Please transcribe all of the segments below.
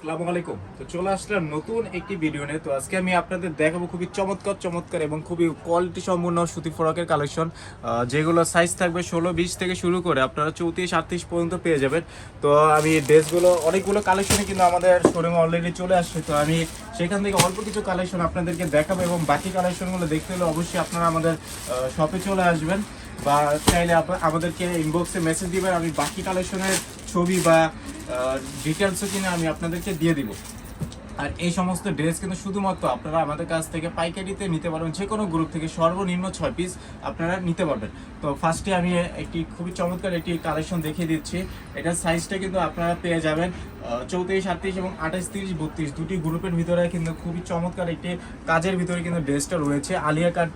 আসসালামু আলাইকুম। তো চলে আসলাম নতুন একটি ভিডিও নিয়ে। তো আজকে আমি আপনাদের দেখাবো খুবই চমৎকার চমৎকার এবং খুবই কোয়ালিটি সম্পূর্ণ সুতি ফ্রকের কালেকশন যেগুলো সাইজ থাকবে ষোলো, বিশ থেকে শুরু করে আপনারা চৌত্রিশ, আটত্রিশ পর্যন্ত পেয়ে যাবেন। তো আমি ড্রেসগুলো অনেকগুলো কালেকশনই কিন্তু আমাদের শোরুমে অলরেডি চলে আসছে। তো আমি সেখান থেকে অল্প কিছু কালেকশন আপনাদেরকে দেখাবো এবং বাকি কালেকশনগুলো দেখতে হলে অবশ্যই আপনারা আমাদের শপে চলে আসবেন বা চাইলে আমাদেরকে ইনবক্সে মেসেজ দিবেন। আমি বাকি কালেকশনের ছবি বা ডিটেলসও কিনে আমি আপনাদেরকে দিয়ে দিব। আর এই সমস্ত ড্রেস কিন্তু শুধুমাত্র আপনারা আমাদের কাছ থেকে পাইকারিতে নিতে পারবেন। যে কোনো গ্রুপ থেকে সর্বনিম্ন ছয় পিস আপনারা নিতে পারবেন। তো ফার্স্টে আমি একটি খুবই চমৎকার একটি কালেকশন দেখিয়ে দিচ্ছি। এটার সাইজটা কিন্তু আপনারা পেয়ে যাবেন চৌত্রিশ, আটত্রিশ এবং আঠাশ, তিরিশ, বত্রিশ দুটি গ্রুপের ভিতরে কিন্তু খুবই চমৎকার একটি কাজের ভিতরে কিন্তু ড্রেসটা রয়েছে। আলিয়া কাট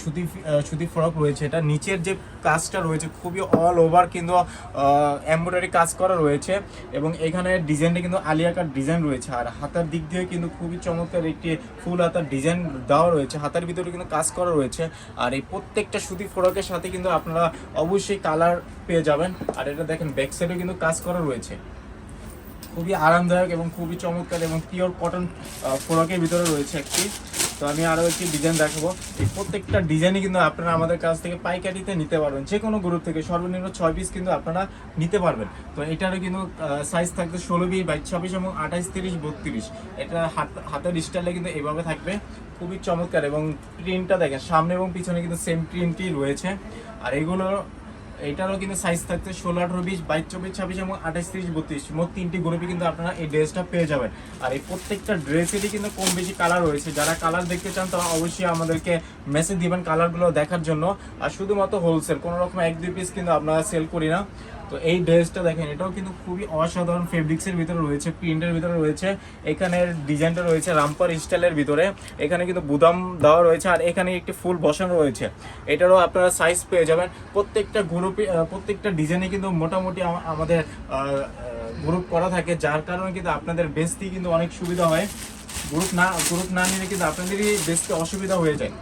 সুতি সুতি ফ্রক রয়েছে এটা। নিচের যে কাজটা রয়েছে খুবই অল ওভার কিন্তু এমব্রয়ডারি কাজ করা রয়েছে এবং এখানে ডিজাইনটা কিন্তু আলিয়া কাট ডিজাইন রয়েছে। আর হাতার দিক দিয়ে কিন্তু খুবই চমৎকার একটি ফুল হাতার ডিজাইন দেওয়া রয়েছে। হাতার ভিতরে কিন্তু কাজ করা রয়েছে। আর এই প্রত্যেকটা সুতি ফ্রকের সাথে কিন্তু আপনারা অবশ্যই কালার পেয়ে যাবেন। আর এটা দেখেন ব্যাক সাইডেও কিন্তু কাজ করা রয়েছে। খুবই আরামদায়ক এবং খুবই চমৎকার এবং পিওর কটন ফ্রকের ভিতরে রয়েছে একটি। তো আমি আরও একটি ডিজাইন দেখাবো। এই প্রত্যেকটা ডিজাইনই কিন্তু আপনারা আমাদের কাছ থেকে পাইকারিতে নিতে পারবেন। যে কোনো গ্রুপ থেকে সর্বনিম্ন ছয় পিস কিন্তু আপনারা নিতে পারবেন। তো এটারও কিন্তু সাইজ থাকবে ষোলো বিশ বাইশ ছাব্বিশ এবং আঠাইশ, তিরিশ, বত্রিশ। এটা হাত, হাতের স্টাইলে কিন্তু এভাবে থাকবে। খুবই চমৎকার এবং প্রিন্টটা দেখেন, সামনে এবং পিছনে কিন্তু সেম প্রিন্টই রয়েছে। আর এগুলো এটারও কিন্তু সাইজ থাকছে ষোলো, আঠারো, বিশ, বাইশ, চব্বিশ, ছাব্বিশ এবং আঠাশ, তিরিশ, বত্রিশ। মোট তিনটি গ্রুপে কিন্তু আপনারা এই ড্রেসটা পেয়ে যাবেন। আর এই প্রত্যেকটা ড্রেসেরই কিন্তু কম বেশি কালার রয়েছে। যারা কালার দেখতে চান তারা অবশ্যই আমাদেরকে মেসেজ দিবেন কালারগুলো দেখার জন্য। আর শুধুমাত্র হোলসেল কোনো রকম এক, দুই পিস কিন্তু আপনারা সেল করি না। তো এই ড্রেসটা দেখেন, এটাও কিন্তু খুবই অসাধারণ ফেব্রিক্সের ভিতরে রয়েছে, প্রিন্টের ভিতরে রয়েছে এখানের ডিজাইনটা রয়েছে রামপার স্টাইলের ভিতরে, এখানে কিন্তু বুদাম দেওয়া রয়েছে, আর এখানে একটি ফুল বসানো রয়েছে। এটারও আপনারা সাইজ পেয়ে যাবেন। প্রত্যেকটা গ্রুপে প্রত্যেকটা ডিজাইনে কিন্তু মোটামুটি আমাদের গ্রুপ করা থাকে, যার কারণে কিন্তু আপনাদের বেচতে কিন্তু অনেক সুবিধা হয়। গ্রুপ না গ্রুপ না নিলে কিন্তু আপনাদেরই বেচতে অসুবিধা হয়ে যায়।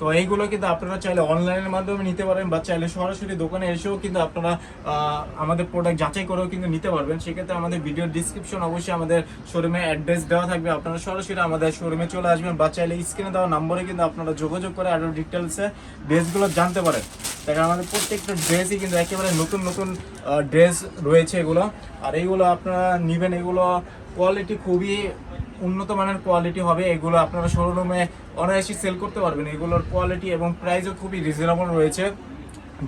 তো এইগুলো কিন্তু আপনারা চাইলে অনলাইনের মাধ্যমে নিতে পারেন বা চাইলে সরাসরি দোকানে এসেও কিন্তু আপনারা আমাদের প্রোডাক্ট যাচাই করেও কিন্তু নিতে পারবেন। সেক্ষেত্রে আমাদের ভিডিও ডিসক্রিপশন অবশ্যই আমাদের শোরুমে অ্যাড্রেস দেওয়া থাকবে। আপনারা সরাসরি আমাদের শোরুমে চলে আসবেন বা চাইলে স্ক্রিনে দেওয়া নম্বরে কিন্তু আপনারা যোগাযোগ করে আরও ডিটেলসে ড্রেসগুলো জানতে পারেন। দেখেন আমাদের প্রত্যেকটা ড্রেসই কিন্তু একেবারে নতুন নতুন ড্রেস রয়েছে এগুলো। আর এইগুলো আপনারা নেবেন, এগুলো কোয়ালিটি খুবই উন্নত মানের কোয়ালিটি হবে, এগুলো আপনারা শোরুমে অনায়াসে সেল করতে পারবেন। এগুলোর কোয়ালিটি এবং প্রাইসও খুবই রিজনেবল রয়েছে।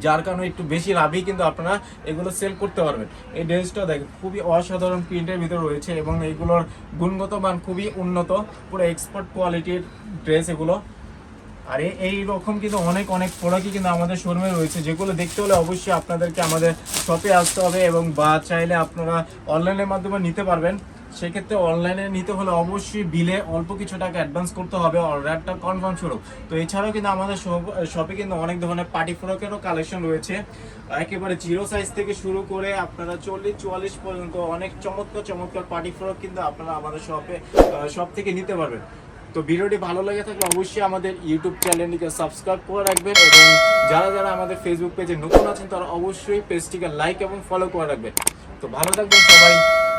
যার কারণে একটু বেশি লাভই কিন্তু আপনারা এগুলো সেল করতে পারবেন। এই ড্রেসটা দেখেন খুবই অসাধারণ প্রিন্টের ভিতরে রয়েছে এবং এগুলোর গুণগত মান খুবই উন্নত। পুরো এক্সপার্ট কোয়ালিটির ড্রেস এগুলো। আর এই রকম কিন্তু অনেক অনেক প্রোডাক্টই কিন্তু আমাদের শোরুমে রয়েছে। যেগুলো দেখতে হলে অবশ্যই আপনাদেরকে আমাদের শপে আসতে হবে এবং বা চাইলে আপনারা অনলাইনের মাধ্যমে নিতে পারবেন। সেক্ষেত্রে অনলাইনে নিতে হলে অবশ্যই বিলে অল্প কিছু টাকা অ্যাডভান্স করতে হবে অর্ডারটা কনফার্ম স্বরূপ। তো এছাড়াও কিন্তু আমাদের শপে কিন্তু অনেক ধরনের পার্টি ফ্রকেরও কালেকশন রয়েছে। একেবারে জিরো সাইজ থেকে শুরু করে আপনারা চল্লিশ, চুয়াল্লিশ পর্যন্ত অনেক চমৎকার চমৎকার পার্টি ফ্রক কিন্তু আপনারা আমাদের শপে শপ থেকে নিতে পারবেন। তো ভিডিওটি ভালো লেগে থাকলে অবশ্যই আমাদের ইউটিউব চ্যানেলটিকে সাবস্ক্রাইব করে রাখবেন এবং যারা যারা আমাদের ফেসবুক পেজে নতুন আছেন, তারা অবশ্যই পেজটিকে লাইক এবং ফলো করে রাখবেন। তো ভালো থাকবেন সবাই।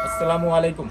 আসসালামু আলাইকুম।